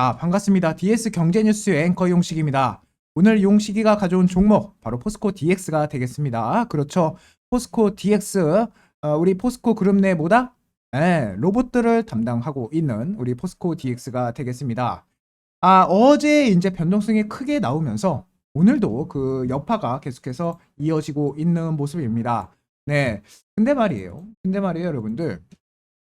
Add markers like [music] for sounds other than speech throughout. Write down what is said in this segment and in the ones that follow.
자, 반갑습니다. DS 경제뉴스의 앵커 용식입니다. 오늘 용식이가 가져온 종목 바로 포스코 DX가 되겠습니다. 그렇죠. 포스코 DX 어, 우리 포스코 그룹 내 뭐다? 예, 로봇들을 담당하고 있는 우리 포스코 DX가 되겠습니다. 아, 어제 이제 변동성이 크게 나오면서 오늘도 그 여파가 계속해서 이어지고 있는 모습입니다. 네. 근데 말이에요. 근데 말이에요, 여러분들.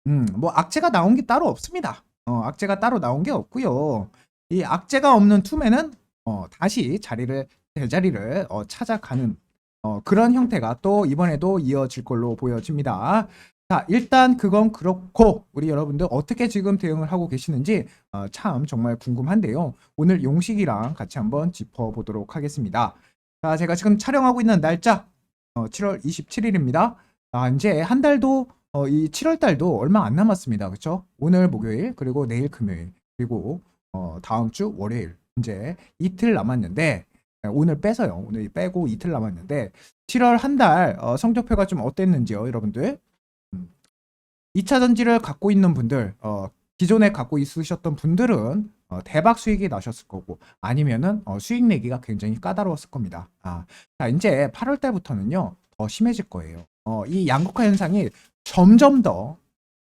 음, 뭐 악재가 나온 게 따로 없습니다. 어, 악재가 따로 나온 게 없고요. 이 악재가 없는 툼에는 어, 다시 자리를 제자리를 어, 찾아가는 어, 그런 형태가 또 이번에도 이어질 걸로 보여집니다. 자, 일단 그건 그렇고 우리 여러분들 어떻게 지금 대응을 하고 계시는지 어, 참 정말 궁금한데요. 오늘 용식이랑 같이 한번 짚어보도록 하겠습니다. 자, 제가 지금 촬영하고 있는 날짜 어, 7월 27일입니다. 아, 이제 한 달도 어, 이 7월 달도 얼마 안 남았습니다. 그렇죠? 오늘 목요일 그리고 내일 금요일 그리고 어, 다음 주 월요일 이제 이틀 남았는데 네, 오늘 빼서요. 오늘 빼고 이틀 남았는데 7월 한달 어, 성적표가 좀 어땠는지요, 여러분들? 음. 2차 전지를 갖고 있는 분들, 어, 기존에 갖고 있으셨던 분들은 어, 대박 수익이 나셨을 거고 아니면은 어, 수익 내기가 굉장히 까다로웠을 겁니다. 아, 자 이제 8월 달부터는요 더 심해질 거예요. 어, 이 양극화 현상이 점점 더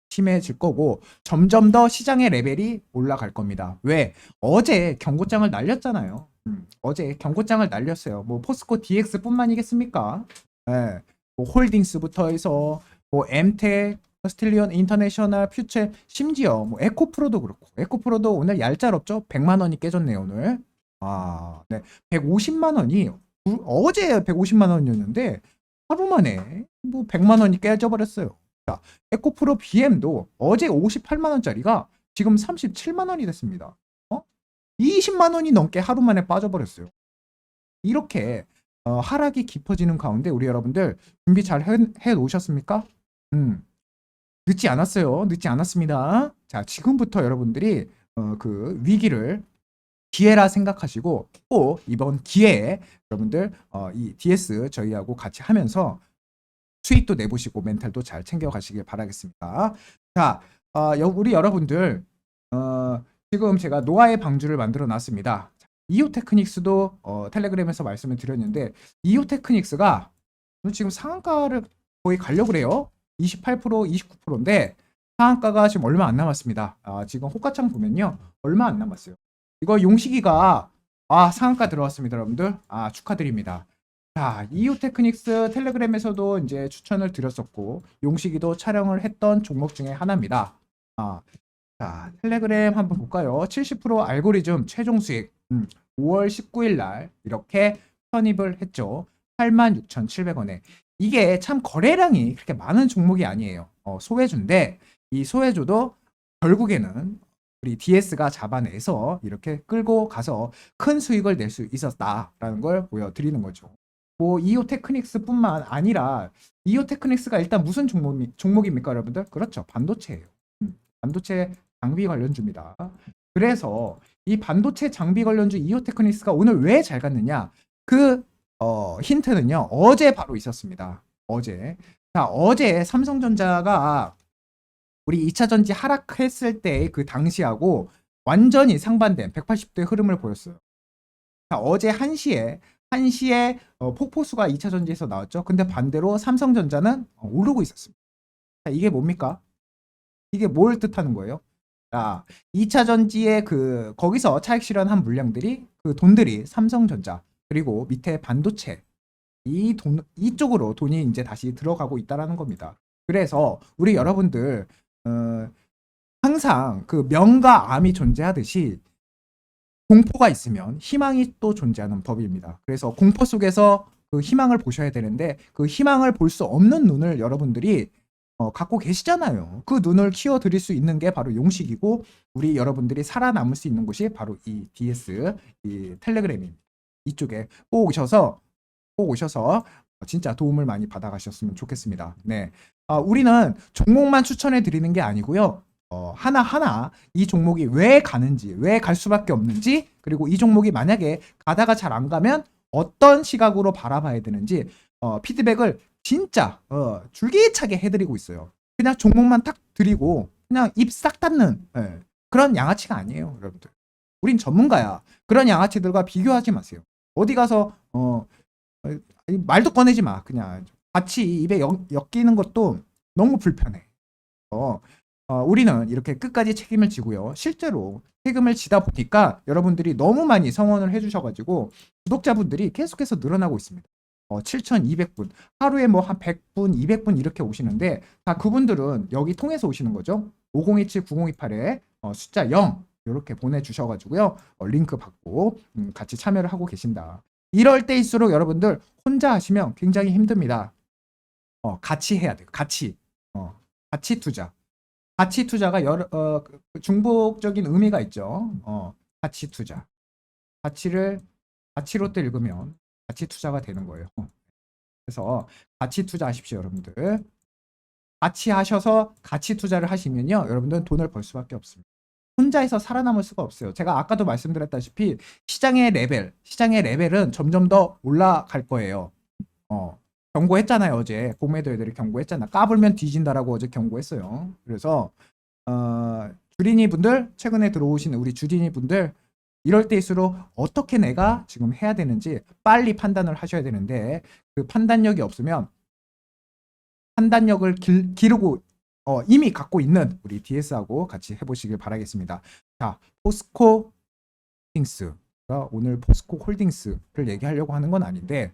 심해질 거고 점점 더 시장의 레벨이 올라갈 겁니다. 왜? 어제 경고장을 날렸잖아요. 음, 어제 경고장을 날렸어요. 뭐 포스코 DX뿐만이겠습니까? 예. 뭐 홀딩스부터 해서 뭐 엠텍, 스틸리온 인터내셔널, 퓨처, 심지어 뭐 에코프로도 그렇고 에코프로도 오늘 얄짤없죠? 100만 원이 깨졌네요, 오늘. 아, 네. 150만 원이 우- 어제 150만 원이었는데 하루 만에 뭐 100만 원이 깨져버렸어요. 자, 에코프로 BM도 어제 58만 원짜리가 지금 37만 원이 됐습니다. 어? 20만 원이 넘게 하루 만에 빠져버렸어요. 이렇게 어, 하락이 깊어지는 가운데 우리 여러분들 준비 잘 해, 해 놓으셨습니까? 음. 늦지 않았어요. 늦지 않았습니다. 자, 지금부터 여러분들이 어, 그 위기를 기회라 생각하시고 꼭 이번 기회에 여러분들 어, 이 DS 저희하고 같이 하면서 수익도 내보시고 멘탈도 잘 챙겨가시길 바라겠습니다. 자, 어, 여- 우리 여러분들 어, 지금 제가 노아의 방주를 만들어 놨습니다. 이오 테크닉스도 어, 텔레그램에서 말씀을 드렸는데 이오 테크닉스가 지금 상한가를 거의 가려고 그래요. 28% 29%인데 상한가가 지금 얼마 안 남았습니다. 아, 지금 호가창 보면요. 얼마 안 남았어요. 이거 용식이가 아, 상한가 들어왔습니다, 여러분들. 아, 축하드립니다. 자, 이오 테크닉스 텔레그램에서도 이제 추천을 드렸었고 용식이도 촬영을 했던 종목 중에 하나입니다. 아, 자, 텔레그램 한번 볼까요? 70% 알고리즘 최종 수익 음, 5월 19일 날 이렇게 편입을 했죠. 86,700원에. 이게 참 거래량이 그렇게 많은 종목이 아니에요. 어, 소외주인데 이 소외주도 결국에는 우리 DS가 잡아내서 이렇게 끌고 가서 큰 수익을 낼 수 있었다라는 걸 보여드리는 거죠. 뭐 이오 테크닉스뿐만 아니라 이오 테크닉스가 일단 무슨 종목 종목입니까, 여러분들? 그렇죠, 반도체예요. 음, 반도체 장비 관련주입니다. 그래서 이 반도체 장비 관련주 이오 테크닉스가 오늘 왜 잘 갔느냐? 그 어, 힌트는요 어제 바로 있었습니다. 어제 자 어제 삼성전자가 우리 2차 전지 하락했을 때 그 당시하고 완전히 상반된 180도의 흐름을 보였어요. 자, 어제 1시에 1시에 어, 폭포수가 2차 전지에서 나왔죠. 근데 반대로 삼성전자는 어, 오르고 있었습니다. 자, 이게 뭡니까? 이게 뭘 뜻하는 거예요? 자, 2차 전지의 그 거기서 차익 실현한 물량들이 그 돈들이 삼성전자 그리고 밑에 반도체 이 돈 이쪽으로 돈이 이제 다시 들어가고 있다라는 겁니다. 그래서 우리 여러분들 어, 항상 그 명과 암이 존재하듯이 공포가 있으면 희망이 또 존재하는 법입니다. 그래서 공포 속에서 그 희망을 보셔야 되는데 그 희망을 볼 수 없는 눈을 여러분들이 어, 갖고 계시잖아요. 그 눈을 키워 드릴 수 있는 게 바로 용식이고 우리 여러분들이 살아남을 수 있는 곳이 바로 이 DS 이 텔레그램입니다. 이쪽에 꼭 오셔서 꼭 오셔서 진짜 도움을 많이 받아가셨으면 좋겠습니다. 네, 아, 우리는 종목만 추천해 드리는 게 아니고요. 어, 하나하나 이 종목이 왜 가는지, 왜 갈 수밖에 없는지, 그리고 이 종목이 만약에 가다가 잘 안 가면 어떤 시각으로 바라봐야 되는지 어, 피드백을 진짜 어, 줄기차게 해드리고 있어요. 그냥 종목만 딱 드리고 그냥 입 싹 닫는 예, 그런 양아치가 아니에요, 여러분들. 우린 전문가야. 그런 양아치들과 비교하지 마세요. 어디 가서 어 말도 꺼내지 마. 그냥 같이 입에 엮, 엮이는 것도 너무 불편해. 어, 어, 우리는 이렇게 끝까지 책임을 지고요. 실제로 책임을 지다 보니까 여러분들이 너무 많이 성원을 해주셔가지고 구독자분들이 계속해서 늘어나고 있습니다. 어, 7,200분. 하루에 뭐 한 100분, 200분 이렇게 오시는데 다 그분들은 여기 통해서 오시는 거죠. 5027-9028에 어, 숫자 0 이렇게 보내주셔가지고요. 어, 링크 받고 음, 같이 참여를 하고 계신다. 이럴 때일수록 여러분들 혼자 하시면 굉장히 힘듭니다. 어, 같이 해야 돼요. 같이. 어, 같이 투자. 가치 투자가 여러 어, 그 중복적인 의미가 있죠. 어, 가치 투자. 가치를 가치로 또 읽으면 가치 투자가 되는 거예요. 그래서 가치 투자하십시오, 여러분들. 가치 하셔서 가치 투자를 하시면요, 여러분들은 돈을 벌 수밖에 없습니다. 혼자서 살아남을 수가 없어요. 제가 아까도 말씀드렸다시피 시장의 레벨, 시장의 레벨은 점점 더 올라갈 거예요. 어, 경고했잖아요 어제. 공매도 애들이 경고했잖아. 까불면 뒤진다라고 어제 경고했어요. 그래서 어, 주린이 분들 최근에 들어오신 우리 주린이 분들 이럴 때일수록 어떻게 내가 지금 해야 되는지 빨리 판단을 하셔야 되는데 그 판단력이 없으면 판단력을 길, 기르고 어, 이미 갖고 있는 우리 DS하고 같이 해보시길 바라겠습니다. 자 포스코 홀딩스가 오늘 포스코 홀딩스를 얘기하려고 하는 건 아닌데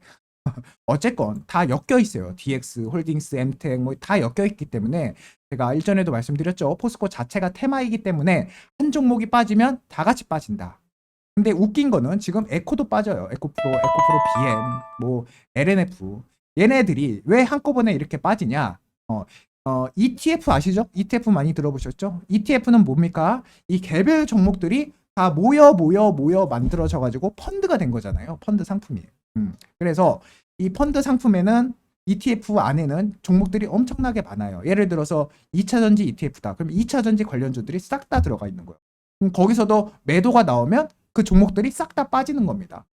[laughs] 어쨌건 다 엮여 있어요. DX, 홀딩스, 엠텍 뭐 다 엮여 있기 때문에 제가 일전에도 말씀드렸죠. 포스코 자체가 테마이기 때문에 한 종목이 빠지면 다 같이 빠진다. 근데 웃긴 거는 지금 에코도 빠져요. 에코 프로, 에코 프로 BM, 뭐 LNF 얘네들이 왜 한꺼번에 이렇게 빠지냐? 어, 어, ETF 아시죠? ETF 많이 들어보셨죠? ETF는 뭡니까? 이 개별 종목들이 다 모여 모여 모여 만들어져 가지고 펀드가 된 거잖아요. 펀드 상품이에요. 음, 그래서 이 펀드 상품에는 ETF 안에는 종목들이 엄청나게 많아요. 예를 들어서 2차 전지 ETF다. 그럼 2차 전지 관련주들이 싹 다 들어가 있는 거예요. 그럼 거기서도 매도가 나오면 그 종목들이 싹 다 빠지는 겁니다.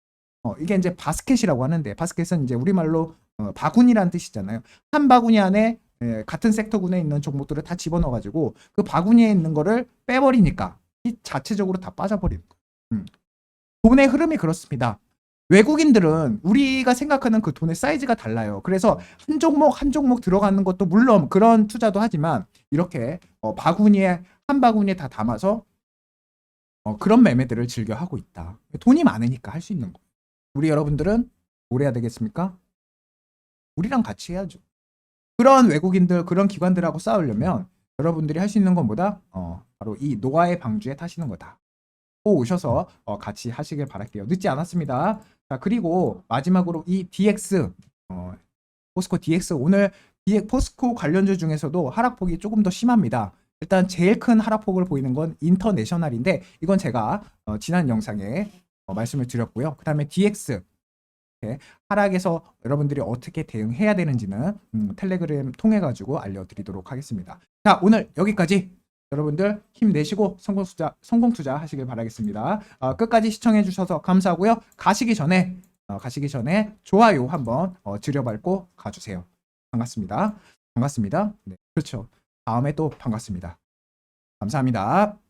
어, 이게 이제 바스켓이라고 하는데 바스켓은 이제 우리말로 어, 바구니라는 뜻이잖아요. 한 바구니 안에 예, 같은 섹터군에 있는 종목들을 다 집어넣어 가지고 그 바구니에 있는 거를 빼버리니까 이 자체적으로 다 빠져버리는 거예요. 음. 돈의 흐름이 그렇습니다. 외국인들은 우리가 생각하는 그 돈의 사이즈가 달라요. 그래서 한 종목 한 종목 들어가는 것도 물론 그런 투자도 하지만 이렇게 어, 바구니에 한 바구니에 다 담아서 어, 그런 매매들을 즐겨 하고 있다. 돈이 많으니까 할 수 있는 거. 우리 여러분들은 뭘 해야 되겠습니까? 우리랑 같이 해야죠. 그런 외국인들 그런 기관들하고 싸우려면 여러분들이 할 수 있는 것보다 어, 바로 이 노아의 방주에 타시는 거다. 꼭 오셔서 어, 같이 하시길 바랄게요. 늦지 않았습니다. 자 그리고 마지막으로 이 DX 어, 포스코 DX 오늘 DX, 포스코 관련주 중에서도 하락폭이 조금 더 심합니다. 일단 제일 큰 하락폭을 보이는 건 인터내셔널인데 이건 제가 어, 지난 영상에 어, 말씀을 드렸고요. 그 다음에 DX 하락에서 여러분들이 어떻게 대응해야 되는지는 음, 텔레그램 통해 가지고 알려드리도록 하겠습니다. 자 오늘 여기까지 여러분들 힘내시고 성공 투자 성공 투자 하시길 바라겠습니다. 어, 끝까지 시청해 주셔서 감사하고요. 가시기 전에 어, 가시기 전에 좋아요 한번 어, 들여밟고 가주세요. 반갑습니다. 반갑습니다. 네, 그렇죠. 다음에 또 반갑습니다. 감사합니다.